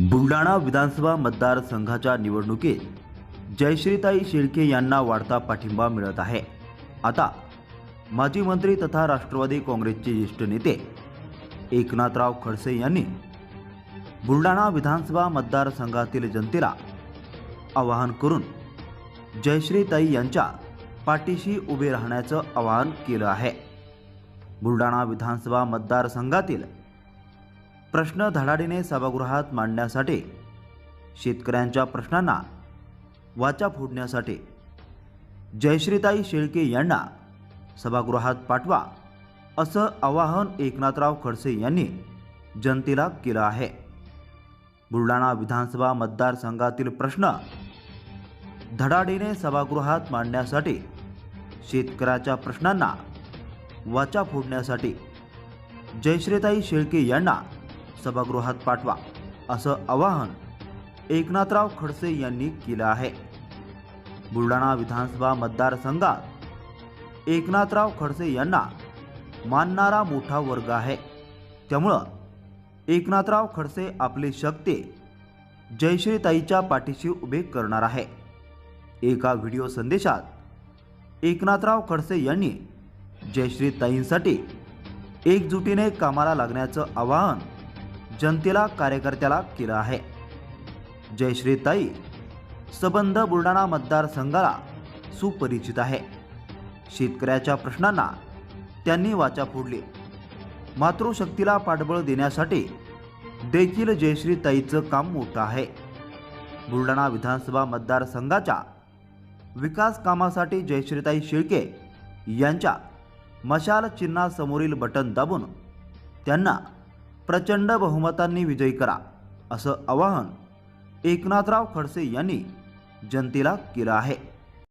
बुलढाणा विधानसभा मतदारसंघाच्या निवडणुकीत जयश्रीताई शेळके यांना वाढता पाठिंबा मिळत आहे. आता माजी मंत्री तथा राष्ट्रवादी काँग्रेसचे ज्येष्ठ नेते एकनाथराव खडसे यांनी बुलढाणा विधानसभा मतदारसंघातील जनतेला आवाहन करून जयश्रीताई यांच्या पाठीशी उभे राहण्याचं आवाहन केलं आहे. बुलढाणा विधानसभा मतदारसंघातील प्रश्न धडाडीने सभागृहात मांडण्यासाठी शेतकऱ्यांच्या प्रश्नांना वाचा फोडण्यासाठी जयश्रीताई शेळके यांना सभागृहात पाठवा असं आवाहन एकनाथराव खडसे यांनी जनतेला केलं आहे. बुलढाणा विधानसभा मतदारसंघातील प्रश्न धडाडीने सभागृहात मांडण्यासाठी शेतकऱ्याच्या प्रश्नांना वाचा फोडण्यासाठी जयश्रीताई शेळके यांना सभागृहात पाठवा असं आवाहन एकनाथराव खडसे यांनी केलं आहे. बुलढाणा विधानसभा मतदारसंघात एकनाथराव खडसे यांना मानणारा मोठा वर्ग आहे. त्यामुळं एकनाथराव खडसे आपले शक्ते जयश्रीताईच्या पाठीशी उभे करणार आहे. एका व्हिडिओ संदेशात एकनाथराव खडसे यांनी जयश्रीताईंसाठी एकजुटीने कामाला लागण्याचं आवाहन जनतेला कार्यकर्त्याला केलं आहे. जयश्रीताई सबंध बुलढाणा मतदारसंघाला सुपरिचित आहे. शेतकऱ्याच्या प्रश्नांना त्यांनी वाचा फोडली. मातृशक्तीला पाठबळ देण्यासाठी देखील जयश्रीताईचं काम मोठं आहे. बुलढाणा विधानसभा मतदारसंघाच्या विकास कामासाठी जयश्रीताई शेळके यांच्या मशाल चिन्हासमोरील बटन दाबून त्यांना प्रचंड बहुमतांनी विजयी करा असं आवाहन एकनाथराव खडसे यांनी जनतेला केलं आहे.